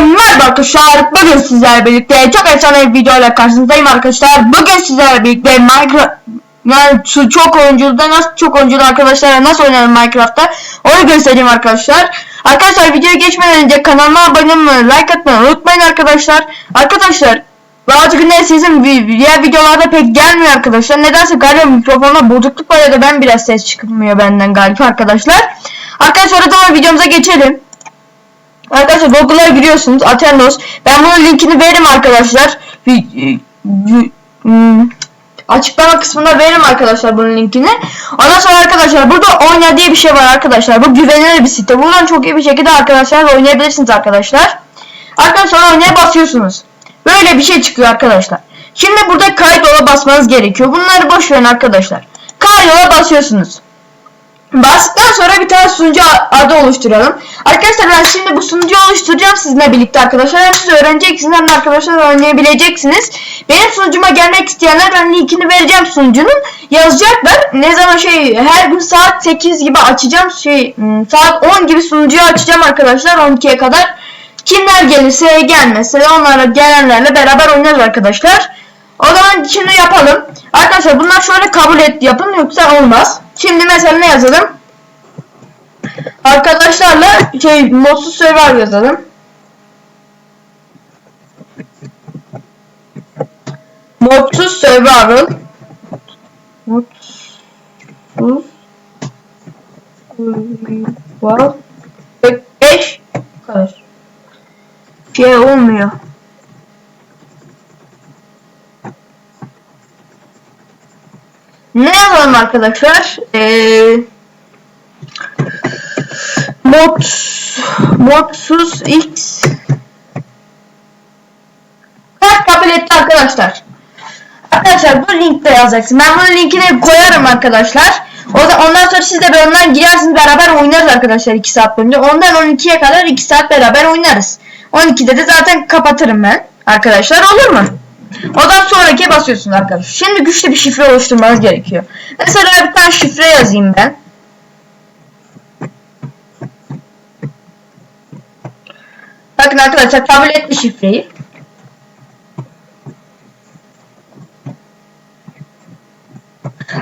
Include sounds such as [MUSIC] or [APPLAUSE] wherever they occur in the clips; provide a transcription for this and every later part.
Merhaba arkadaşlar. Bugün sizlerle birlikte çok efsane bir videoyla karşınızdayım arkadaşlar. Bugün sizlerle birlikte Minecraft yani çok oyunculuğda nasıl çok oyunculu arkadaşlarla nasıl oynanır Minecraft'ta onu göstereyim arkadaşlar. Arkadaşlar videoya geçmeden önce kanalıma abone olmayı, like atmayı unutmayın arkadaşlar. Arkadaşlar bazı günler sizin diğer videolarda pek gelmiyor arkadaşlar. Nedense galiba mikrofonda bozukluk var ya da ben biraz ses çıkmıyor benden galiba arkadaşlar. Arkadaşlar o zaman videomuza geçelim. Arkadaşlar Google'a giriyorsunuz. Aternos. Ben bunun linkini veririm arkadaşlar. Hmm, Açıklama kısmına veririm arkadaşlar bunun linkini. Ondan sonra arkadaşlar burada oyna diye bir şey var arkadaşlar. Bu güvenilir bir site. Buradan çok iyi bir şekilde arkadaşlar oynayabilirsiniz arkadaşlar. Arkadaşlar oynaya basıyorsunuz. Böyle bir şey çıkıyor arkadaşlar. Şimdi burada kaydola basmanız gerekiyor. Bunları boş verin arkadaşlar. Kaydola basıyorsunuz. Bastıktan sonra bir tane sunucu adı oluşturalım. Arkadaşlar ben şimdi bu sunucuyu oluşturacağım sizinle birlikte arkadaşlar. Hem siz öğreneceksiniz hem de arkadaşlar oynayabileceksiniz. Benim sunucuma gelmek isteyenler ben linkini vereceğim sunucunun. Yazacaklar. Ne zaman şey her gün saat 8 gibi açacağım. Şey hmm, saat 10 gibi sunucuyu açacağım arkadaşlar 12'ye kadar. Kimler gelirse gelmezse onlara gelenlerle beraber oynarız arkadaşlar. O zaman şimdi yapalım. Arkadaşlar bunlar şöyle kabul et yapın yoksa olmaz. Şimdi mesela ne yazalım? Arkadaşlarla şey modsuz server yazalım. Modsuz survival. Modsuz survival. 5 kadar. Şey olmuyor. Ne yapalım arkadaşlar? Ee, mod modsuz x Heh, kabul etti arkadaşlar. Arkadaşlar bu linkte yazacaksın. Ben bunun linkini koyarım arkadaşlar. O da ondan sonra siz de benimle girersiniz beraber oynarız arkadaşlar 2 saat boyunca. Ondan 12'ye kadar 2 saat beraber oynarız. 12'de de zaten kapatırım ben. Arkadaşlar olur mu? Ondan sonraki basıyorsun arkadaşlar. Şimdi güçlü bir şifre oluşturmanız gerekiyor. Mesela bir tane şifre yazayım ben. Bakın arkadaşlar kabul etti şifreyi.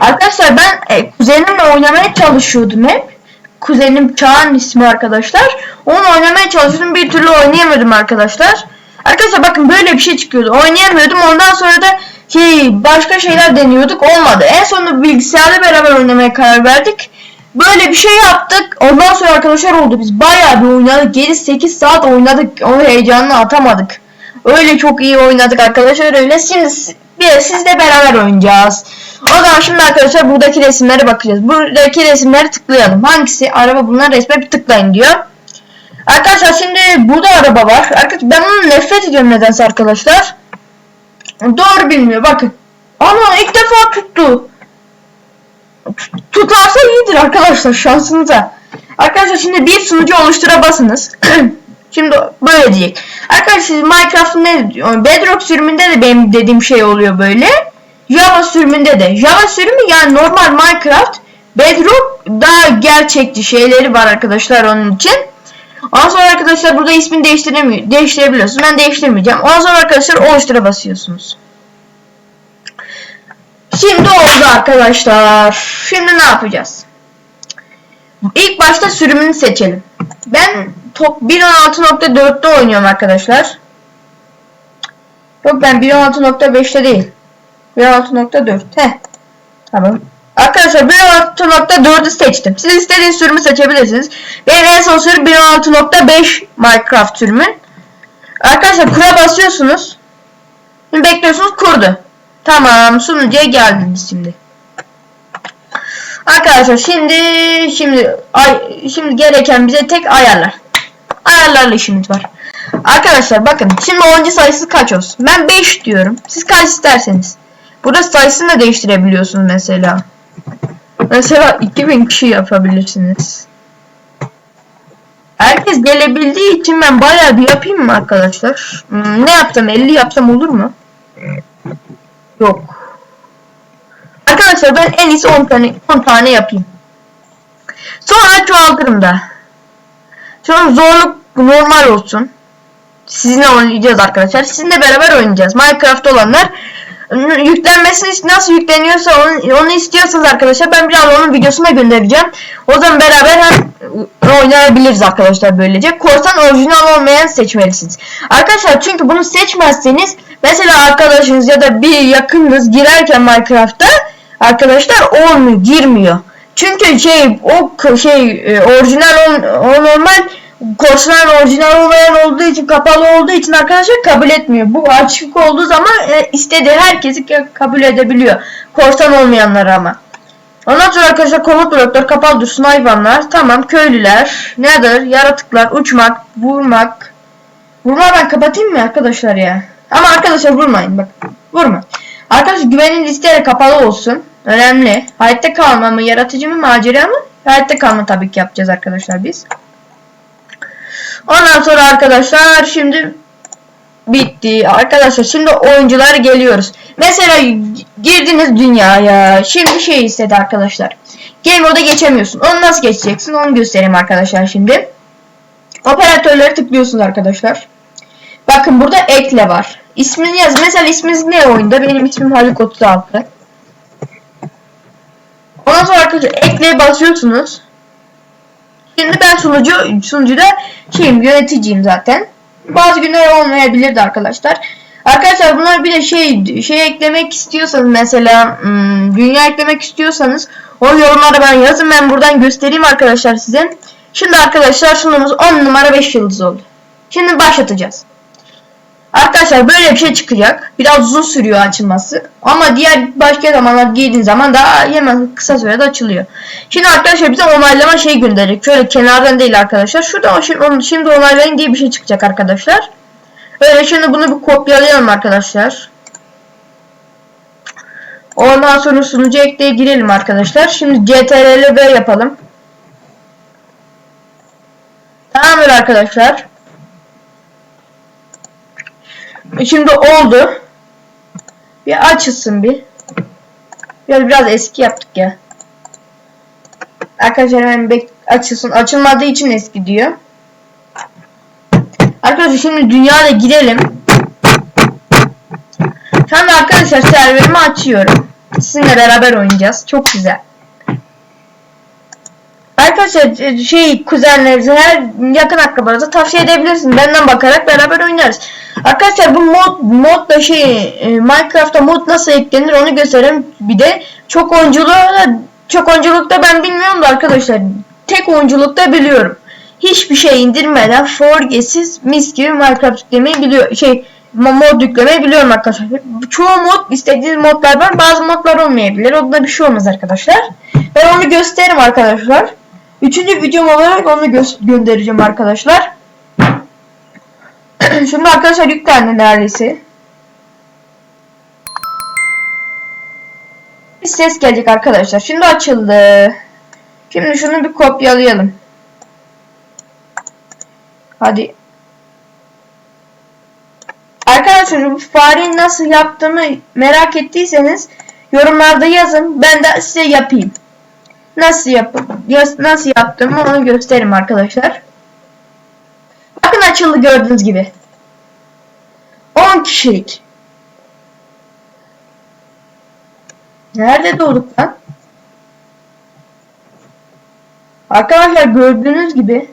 Arkadaşlar ben e, kuzenimle oynamaya çalışıyordum hep. Kuzenim Çağan ismi arkadaşlar. Onunla oynamaya çalışıyordum bir türlü oynayamıyordum arkadaşlar. Arkadaşlar bakın böyle bir şey çıkıyordu. Oynayamıyordum. Ondan sonra da şey başka şeyler deniyorduk. Olmadı. En sonunda bilgisayarla beraber oynamaya karar verdik. Böyle bir şey yaptık. Ondan sonra arkadaşlar oldu. Biz bayağı bir oynadık. 7-8 saat oynadık. O heyecanını atamadık. Öyle çok iyi oynadık arkadaşlar öyle. Şimdi bir sizle beraber oynayacağız. O zaman şimdi arkadaşlar buradaki resimlere bakacağız. Buradaki resimleri tıklayalım. Hangisi? Araba bunlar resme bir tıklayın diyor. Arkadaşlar şimdi burada araba var. Arkadaşlar ben bunu nefret ediyorum nedense arkadaşlar. Doğru bilmiyor bakın. Ama ilk defa tuttu. Tut- Tutarsa iyidir arkadaşlar şansınıza. Arkadaşlar şimdi bir sunucu oluştura basınız. [CLEARS THROAT] şimdi böyle diyecek. Arkadaşlar Minecraft'ın ne diyor? Bedrock sürümünde de benim dediğim şey oluyor böyle. Java sürümünde de. Java sürümü yani normal Minecraft. Bedrock daha gerçekçi şeyleri var arkadaşlar onun için. Ondan sonra arkadaşlar burada ismini değiştiremiyor, değiştirebiliyorsunuz. Ben değiştirmeyeceğim. Ondan sonra arkadaşlar oluştura basıyorsunuz. Şimdi oldu arkadaşlar. Şimdi ne yapacağız? İlk başta sürümünü seçelim. Ben top 1.16.4'te oynuyorum arkadaşlar. Yok ben 1.16.5'te değil. 1.16.4. Heh. Tamam. Arkadaşlar 1.16.4'ü seçtim. Siz istediğiniz sürümü seçebilirsiniz. Benim en son sürüm 1.16.5 Minecraft sürümü. Arkadaşlar kura basıyorsunuz. Şimdi bekliyorsunuz kurdu. Tamam sunucuya geldiniz şimdi. Arkadaşlar şimdi şimdi ay şimdi gereken bize tek ayarlar. Ayarlarla işimiz var. Arkadaşlar bakın şimdi oyuncu sayısı kaç olsun? Ben 5 diyorum. Siz kaç isterseniz. Burada sayısını da değiştirebiliyorsunuz mesela. Mesela 2000 kişi yapabilirsiniz. Herkes gelebildiği için ben bayağı bir yapayım mı arkadaşlar? Hmm, ne yapsam 50 yapsam olur mu? Yok. Arkadaşlar ben en iyisi 10 tane 10 tane yapayım. Sonra çoğaltırım da. Sonra zorluk normal olsun. sizinle oynayacağız arkadaşlar. Sizinle beraber oynayacağız. Minecraft olanlar yüklenmesini nasıl yükleniyorsa onu, onu istiyorsanız arkadaşlar ben biraz onun videosuna göndereceğim. O zaman beraber hem oynayabiliriz arkadaşlar böylece. Korsan orijinal olmayan seçmelisiniz. Arkadaşlar çünkü bunu seçmezseniz mesela arkadaşınız ya da bir yakınınız girerken Minecraft'ta arkadaşlar olmuyor, girmiyor. Çünkü şey o şey e, orijinal ol- o normal korsan orijinal olmayan olduğu için kapalı olduğu için arkadaşlar kabul etmiyor. Bu açık olduğu zaman e, istediği herkesi ka- kabul edebiliyor. Korsan olmayanları ama. Ondan sonra arkadaşlar komut blokları kapalı dursun hayvanlar. Tamam köylüler. Nedir? Yaratıklar, uçmak, vurmak. Vurma ben kapatayım mı arkadaşlar ya? Ama arkadaşlar vurmayın bak. Vurma. Arkadaşlar güvenin listeleri kapalı olsun. Önemli. Hayatta kalma mı? Yaratıcı mı? Macera mı? Hayatta kalma tabii ki yapacağız arkadaşlar biz. Ondan sonra arkadaşlar şimdi bitti. Arkadaşlar şimdi oyunculara geliyoruz. Mesela girdiniz dünyaya. Şimdi şey istedi arkadaşlar. Game moda geçemiyorsun. Onu nasıl geçeceksin? Onu göstereyim arkadaşlar şimdi. Operatörleri tıklıyorsunuz arkadaşlar. Bakın burada ekle var. İsmini yaz. Mesela isminiz ne oyunda? Benim ismim Haluk 36. Ondan sonra arkadaşlar ekleye basıyorsunuz. Şimdi ben sunucu sunucuda şeyim yöneticiyim zaten. Bazı günler olmayabilirdi arkadaşlar. Arkadaşlar bunlar bir de şey şey eklemek istiyorsanız mesela hmm, dünya eklemek istiyorsanız o yorumlara ben yazın ben buradan göstereyim arkadaşlar size. Şimdi arkadaşlar sunumumuz 10 numara 5 yıldız oldu. Şimdi başlatacağız. Arkadaşlar böyle bir şey çıkacak. Biraz uzun sürüyor açılması. Ama diğer başka zamanlar girdiğin zaman daha hemen kısa sürede açılıyor. Şimdi arkadaşlar bize onaylama şey gönderecek. Şöyle kenardan değil arkadaşlar. Şurada şimdi, şimdi onaylayın diye bir şey çıkacak arkadaşlar. Öyle şimdi bunu bir kopyalayalım arkadaşlar. Ondan sonra sunucu ekleye girelim arkadaşlar. Şimdi CTRL V yapalım. Tamamdır arkadaşlar. Şimdi oldu. Bir açılsın bir. Biraz biraz eski yaptık ya. Arkadaşlar hemen bek açılsın. Açılmadığı için eski diyor. Arkadaşlar şimdi dünyada girelim. Şu anda arkadaşlar serverimi açıyorum. Sizinle beraber oynayacağız. Çok güzel. Arkadaşlar e, şey kuzenlerinize her yakın akrabanıza tavsiye edebilirsiniz. Benden bakarak beraber oynarız. Arkadaşlar bu mod modda şey e, Minecraft'ta mod nasıl eklenir onu göstereyim. Bir de çok oyunculuğu da çok oyunculukta ben bilmiyorum da arkadaşlar tek oyunculukta biliyorum. Hiçbir şey indirmeden forgesiz mis gibi Minecraft yüklemeyi biliyor. Şey mod yüklemeyi biliyorum arkadaşlar. Çoğu mod istediğiniz modlar var. Bazı modlar olmayabilir. Onda bir şey olmaz arkadaşlar. Ben onu gösteririm arkadaşlar. Üçüncü videom olarak onu gö- göndereceğim arkadaşlar. [CLEARS THROAT] Şimdi arkadaşlar yüklendi neredeyse. Bir ses gelecek arkadaşlar. Şimdi açıldı. Şimdi şunu bir kopyalayalım. Hadi. Arkadaşlar bu fareyi nasıl yaptığımı merak ettiyseniz yorumlarda yazın. Ben de size yapayım. Nasıl yap nasıl yaptığımı onu gösteririm arkadaşlar. Bakın açıldı gördüğünüz gibi. 10 kişilik. Nerede doğduk lan? Arkadaşlar gördüğünüz gibi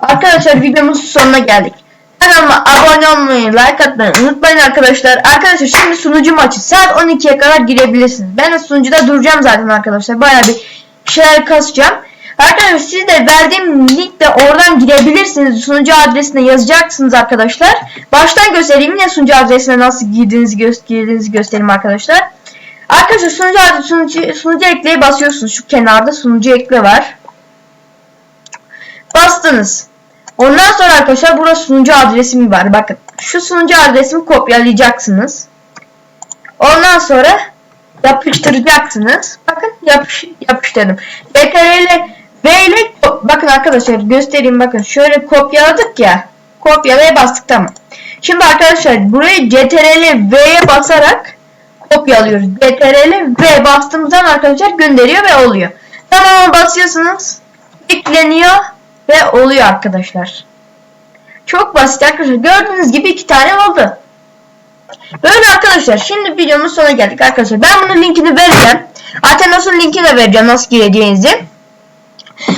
Arkadaşlar videomuzun sonuna geldik. Kanalıma abone olmayı, like atmayı unutmayın arkadaşlar. Arkadaşlar şimdi sunucum açık. Saat 12'ye kadar girebilirsiniz. Ben de sunucuda duracağım zaten arkadaşlar. Baya bir şeyler kasacağım. Arkadaşlar siz de verdiğim linkte oradan girebilirsiniz. Sunucu adresine yazacaksınız arkadaşlar. Baştan göstereyim yine sunucu adresine nasıl girdiğinizi, gö girdiğinizi göstereyim arkadaşlar. Arkadaşlar sunucu, adresi, sunucu, sunucu ekleye basıyorsunuz. Şu kenarda sunucu ekle var. Bastınız. Ondan sonra arkadaşlar burada sunucu adresimi var. Bakın şu sunucu adresimi kopyalayacaksınız. Ondan sonra yapıştıracaksınız. Bakın yapış, yapıştırdım. CTRL ile V ile bakın arkadaşlar göstereyim bakın şöyle kopyaladık ya. Kopyalaya bastık tamam. Şimdi arkadaşlar burayı CTRL V'ye basarak kopyalıyoruz. CTRL ve bastığımızdan arkadaşlar gönderiyor ve oluyor. Tamam basıyorsunuz. Ekleniyor ve oluyor arkadaşlar. Çok basit arkadaşlar. Gördüğünüz gibi iki tane oldu. Böyle arkadaşlar şimdi videomuz sonuna geldik arkadaşlar. Ben bunun linkini vereceğim. Athenos'un linkini de vereceğim nasıl gireceğinizi.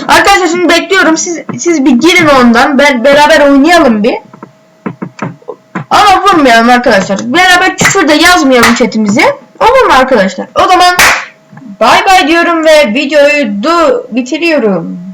Arkadaşlar şimdi bekliyorum. Siz siz bir girin ondan. Ben beraber oynayalım bir. Ama vurmayalım arkadaşlar. Beraber de yazmayalım chatimize. Olur mu arkadaşlar? O zaman bay bay diyorum ve videoyu du bitiriyorum.